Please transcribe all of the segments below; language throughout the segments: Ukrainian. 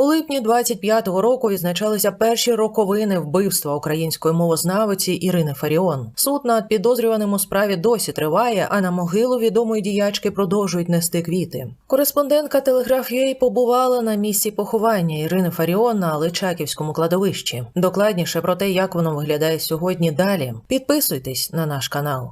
У липні 25-го року відзначалися перші роковини вбивства української мовознавиці Ірини Фаріон. Суд над підозрюваним у справі досі триває, а на могилу відомої діячки продовжують нести квіти. Кореспондентка Телеграф.ua побувала на місці поховання Ірини Фаріон на Личаківському кладовищі. Докладніше про те, як воно виглядає сьогодні. Далі підписуйтесь на наш канал.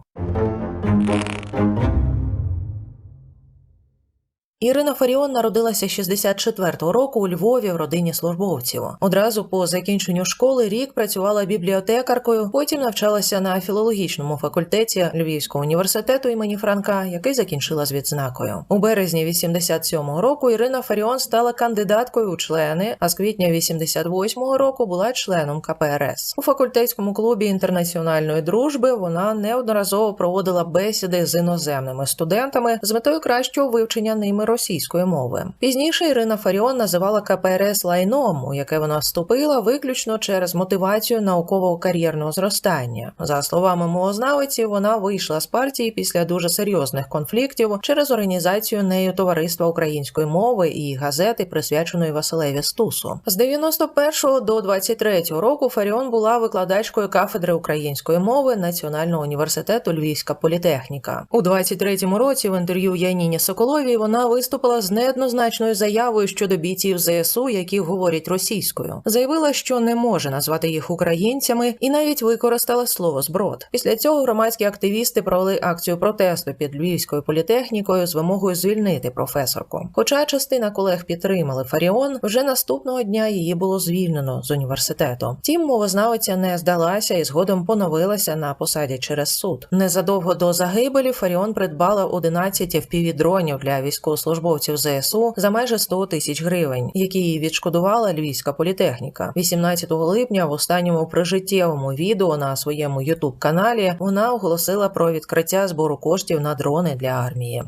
Ірина Фаріон народилася 64-го року у Львові в родині службовців. Одразу по закінченню школи рік працювала бібліотекаркою, потім навчалася на філологічному факультеті Львівського університету імені Франка, який закінчила з відзнакою. У березні 87-го року Ірина Фаріон стала кандидаткою у члени, а з квітня 88-го року була членом КПРС. У факультетському клубі інтернаціональної дружби вона неодноразово проводила бесіди з іноземними студентами з метою кращого вивчення ними російської мови. Пізніше Ірина Фаріон називала КПРС лайном, у яке вона вступила виключно через мотивацію наукового кар'єрного зростання. За словами мовознавиці, вона вийшла з партії після дуже серйозних конфліктів через організацію нею товариства української мови і газети, присвяченої Василеві Стусу. З 91 до 23 року Фаріон була викладачкою кафедри української мови Національного університету Львівська політехніка. У 23-му році в інтерв'ю Яніні Соколовій вона виступила з неоднозначною заявою щодо бійців ЗСУ, які говорять російською. Заявила, що не може назвати їх українцями, і навіть використала слово зброд. Після цього громадські активісти провели акцію протесту під львівською політехнікою з вимогою звільнити професорку. Хоча частина колег підтримали Фаріон, вже наступного дня її було звільнено з університету. Тім мовознавиця не здалася і згодом поновилася на посаді через суд. Незадовго до загибелі Фаріон придбала 11 FPV-дронів для військовослужбовців ЗСУ за майже 100 тисяч гривень, які їй відшкодувала львівська політехніка. 18 липня в останньому прижиттєвому відео на своєму ютуб каналі вона оголосила про відкриття збору коштів на дрони для армії.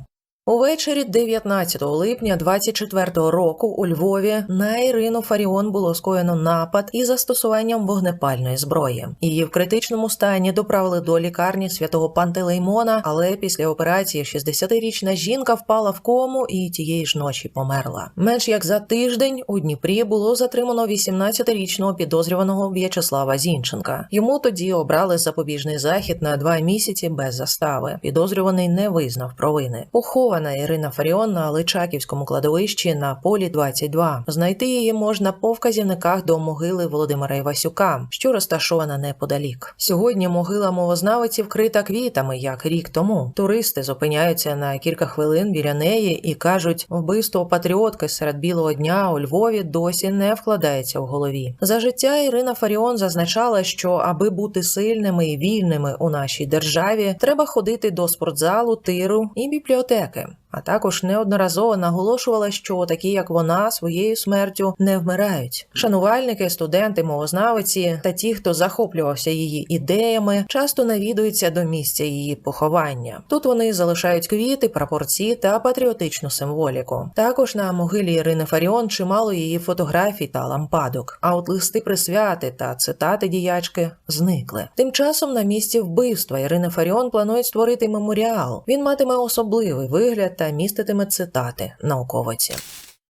Увечері 19 липня 24-го року у Львові на Ірину Фаріон було скоєно напад із застосуванням вогнепальної зброї. Її в критичному стані доправили до лікарні святого Пантелеймона, але після операції 60-річна жінка впала в кому і тієї ж ночі померла. Менш як за тиждень у Дніпрі було затримано 18-річного підозрюваного В'ячеслава Зінченка. Йому тоді обрали запобіжний захід на два місяці без застави. Підозрюваний не визнав провини. Похована Ірина Фаріон на Личаківському кладовищі на полі 22. Знайти її можна по вказівниках до могили Володимира Івасюка, що розташована неподалік. Сьогодні могила мовознавиці вкрита квітами, як рік тому. Туристи зупиняються на кілька хвилин біля неї і кажуть, вбивство патріотки серед білого дня у Львові досі не вкладається в голові. За життя Ірина Фаріон зазначала, що аби бути сильними і вільними у нашій державі, треба ходити до спортзалу, тиру і бібліотеки. А також неодноразово наголошувала, що такі, як вона, своєю смертю не вмирають. Шанувальники, студенти, мовознавиці та ті, хто захоплювався її ідеями, часто навідуються до місця її поховання. Тут вони залишають квіти, прапорці та патріотичну символіку. Також на могилі Ірини Фаріон чимало її фотографій та лампадок. А от листи присвяти та цитати діячки зникли. Тим часом на місці вбивства Ірини Фаріон планують створити меморіал. Він матиме особливий вигляд та міститиме цитати науковиці.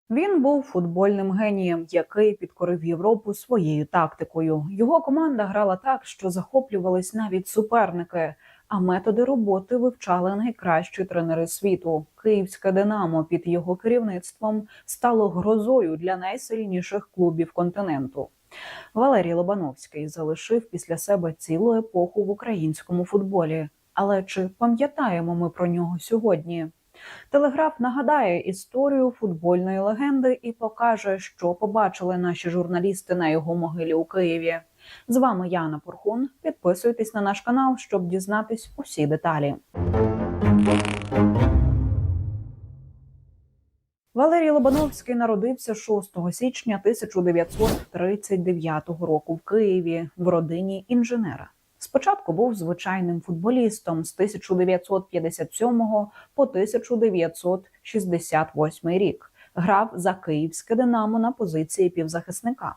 Він був футбольним генієм, який підкорив Європу своєю тактикою. Його команда грала так, що захоплювались навіть суперники. А методи роботи вивчали найкращі тренери світу. Київське Динамо під його керівництвом стало грозою для найсильніших клубів континенту. Валерій Лобановський залишив після себе цілу епоху в українському футболі. Але чи пам'ятаємо ми про нього сьогодні? Телеграф нагадає історію футбольної легенди і покаже, що побачили наші журналісти на його могилі у Києві. З вами Яна Пурхун. Підписуйтесь на наш канал, щоб дізнатись усі деталі. Валерій Лобановський народився 6 січня 1939 року в Києві в родині інженера. Спочатку був звичайним футболістом з 1957 по 1968 рік. Грав за київське Динамо на позиції півзахисника.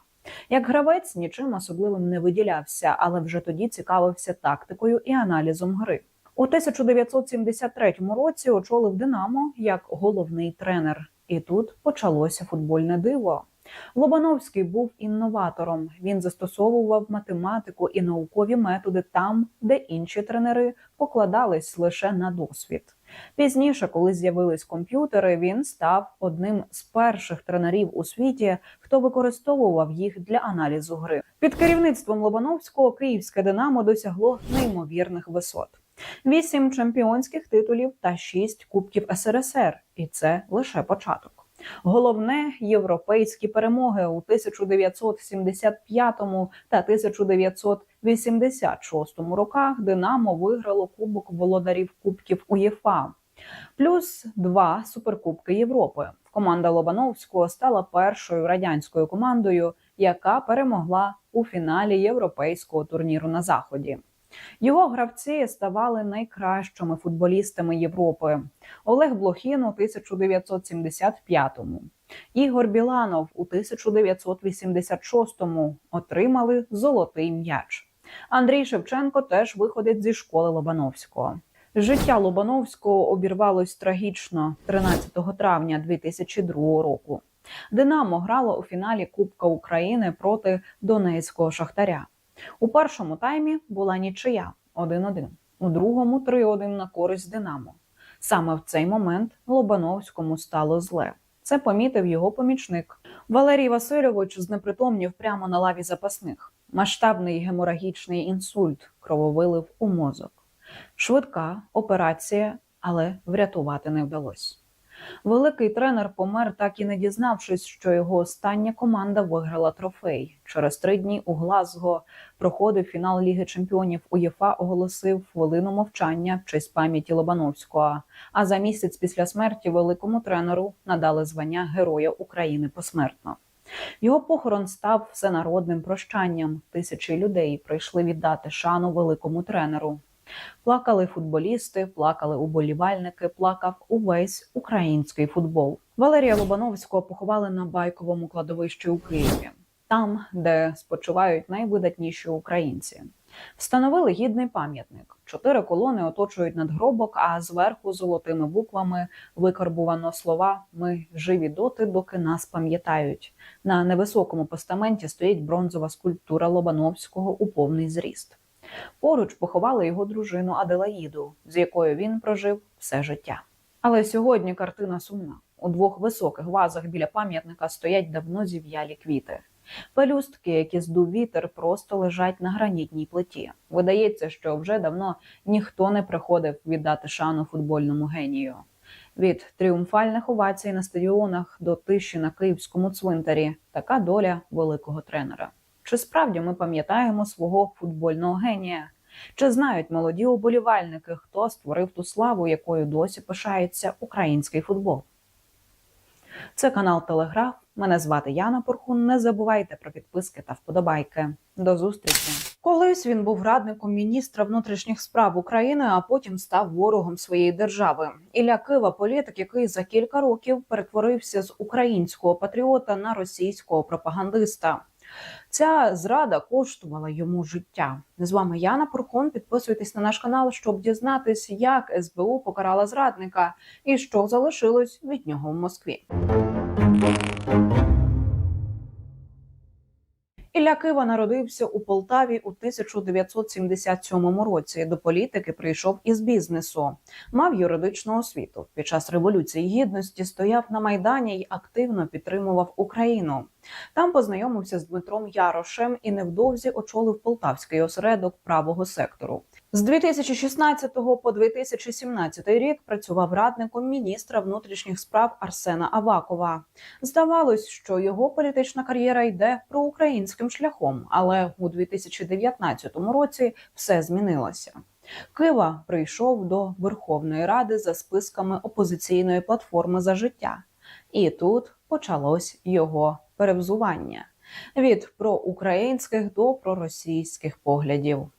Як гравець нічим особливим не виділявся, але вже тоді цікавився тактикою і аналізом гри. У 1973 році очолив Динамо як головний тренер. І тут почалося футбольне диво. Лобановський був інноватором. Він застосовував математику і наукові методи там, де інші тренери покладались лише на досвід. Пізніше, коли з'явились комп'ютери, він став одним з перших тренерів у світі, хто використовував їх для аналізу гри. Під керівництвом Лобановського київське Динамо досягло неймовірних висот. Вісім чемпіонських титулів та шість кубків СРСР, і це лише початок. Головне європейські перемоги у 1975 та 1986 роках Динамо виграло Кубок володарів Кубків УЄФА, плюс два суперкубки Європи. Команда Лобановського стала першою радянською командою, яка перемогла у фіналі європейського турніру на заході. Його гравці ставали найкращими футболістами Європи. Олег Блохін у 1975-му, Ігор Біланов у 1986-му отримали золотий м'яч. Андрій Шевченко теж виходить зі школи Лобановського. Життя Лобановського обірвалось трагічно 13 травня 2002 року. Динамо грало у фіналі Кубка України проти Донецького Шахтаря. У першому таймі була нічия 1-1, у другому 3-1 на користь Динамо. Саме в цей момент Лобановському стало зле. Це помітив його помічник. Валерій Васильович знепритомнів прямо на лаві запасних. Масштабний геморагічний інсульт крововилив у мозок. Швидка операція, але врятувати не вдалося. Великий тренер помер, так і не дізнавшись, що його остання команда виграла трофей. Через три дні у Глазго проходив фінал Ліги Чемпіонів. УЄФА оголосив хвилину мовчання в честь пам'яті Лобановського. А за місяць після смерті великому тренеру надали звання Героя України посмертно. Його похорон став всенародним прощанням. Тисячі людей прийшли віддати шану великому тренеру. Плакали футболісти, плакали уболівальники, плакав увесь український футбол. Валерія Лобановського поховали на байковому кладовищі у Києві, там, де спочивають найвидатніші українці. Встановили гідний пам'ятник. Чотири колони оточують надгробок, а зверху золотими буквами викарбувано слова Ми живі доти, доки нас пам'ятають. На невисокому постаменті стоїть бронзова скульптура Лобановського у повний зріст. Поруч поховали його дружину Аделаїду, з якою він прожив все життя. Але сьогодні картина сумна. У двох високих вазах біля пам'ятника стоять давно зів'ялі квіти. Пелюстки, які здув вітер, просто лежать на гранітній плиті. Видається, що вже давно ніхто не приходив віддати шану футбольному генію. Від тріумфальних овацій на стадіонах до тиші на київському цвинтарі така доля великого тренера. Чи справді ми пам'ятаємо свого футбольного генія? Чи знають молоді оболівальники, хто створив ту славу, якою досі пишається український футбол? Це канал Телеграф. Мене звати Яна Порхун. Не забувайте про підписки та вподобайки. До зустрічі. Колись він був радником міністра внутрішніх справ України, а потім став ворогом своєї держави. Ілля Кива політик, який за кілька років перетворився з українського патріота на російського пропагандиста. Ця зрада коштувала йому життя. З вами Яна Пурхон. Підписуйтесь на наш канал, щоб дізнатись, як СБУ покарала зрадника і що залишилось від нього в Москві. Ілля Кива народився у Полтаві у 1977 році. До політики прийшов із бізнесу, мав юридичну освіту. Під час революції гідності стояв на майдані й активно підтримував Україну. Там познайомився з Дмитром Ярошем і невдовзі очолив полтавський осередок правого сектору. З 2016 по 2017 рік працював радником міністра внутрішніх справ Арсена Авакова. Здавалось, що його політична кар'єра йде проукраїнським шляхом, але у 2019 році все змінилося. Кива прийшов до Верховної Ради за списками опозиційної платформи за життя, і тут почалось його перевзування від проукраїнських до проросійських поглядів.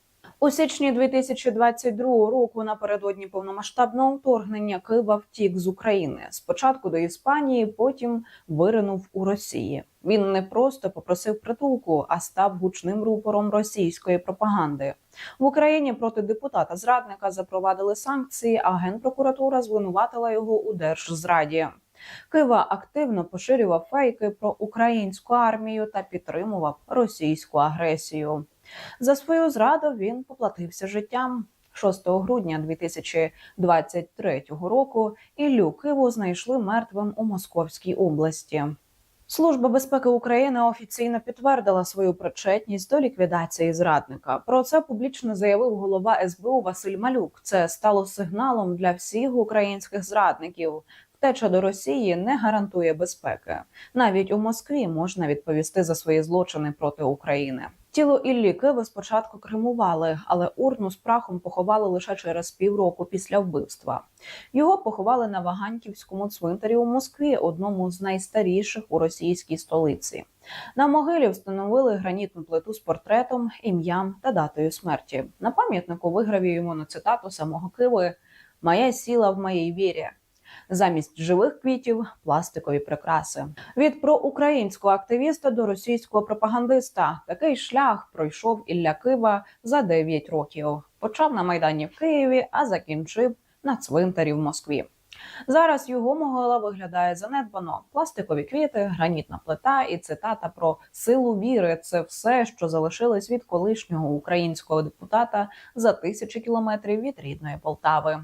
У січні 2022 року, напередодні повномасштабного вторгнення, Кива втік з України. Спочатку до Іспанії, потім виринув у Росії. Він не просто попросив притулку, а став гучним рупором російської пропаганди. В Україні проти депутата зрадника запровадили санкції, а генпрокуратура звинуватила його у держзраді. Кива активно поширював фейки про українську армію та підтримував російську агресію. За свою зраду він поплатився життям. 6 грудня 2023 року Іллю Киву знайшли мертвим у Московській області. Служба безпеки України офіційно підтвердила свою причетність до ліквідації зрадника. Про це публічно заявив голова СБУ Василь Малюк. Це стало сигналом для всіх українських зрадників. Втеча до Росії не гарантує безпеки. Навіть у Москві можна відповісти за свої злочини проти України. Тіло Іллі Киви спочатку кремували, але урну з прахом поховали лише через півроку після вбивства. Його поховали на Ваганьківському цвинтарі у Москві, одному з найстаріших у російській столиці. На могилі встановили гранітну плиту з портретом, ім'ям та датою смерті. На пам'ятнику вигравіюємо на цитату самого Киви Моя сіла в моїй вірі. Замість живих квітів пластикові прикраси. Від проукраїнського активіста до російського пропагандиста такий шлях пройшов Ілля Кива за 9 років. Почав на майдані в Києві, а закінчив на цвинтарі в Москві. Зараз його могила виглядає занедбано. Пластикові квіти, гранітна плита і цитата про силу віри це все, що залишилось від колишнього українського депутата за тисячі кілометрів від рідної Полтави.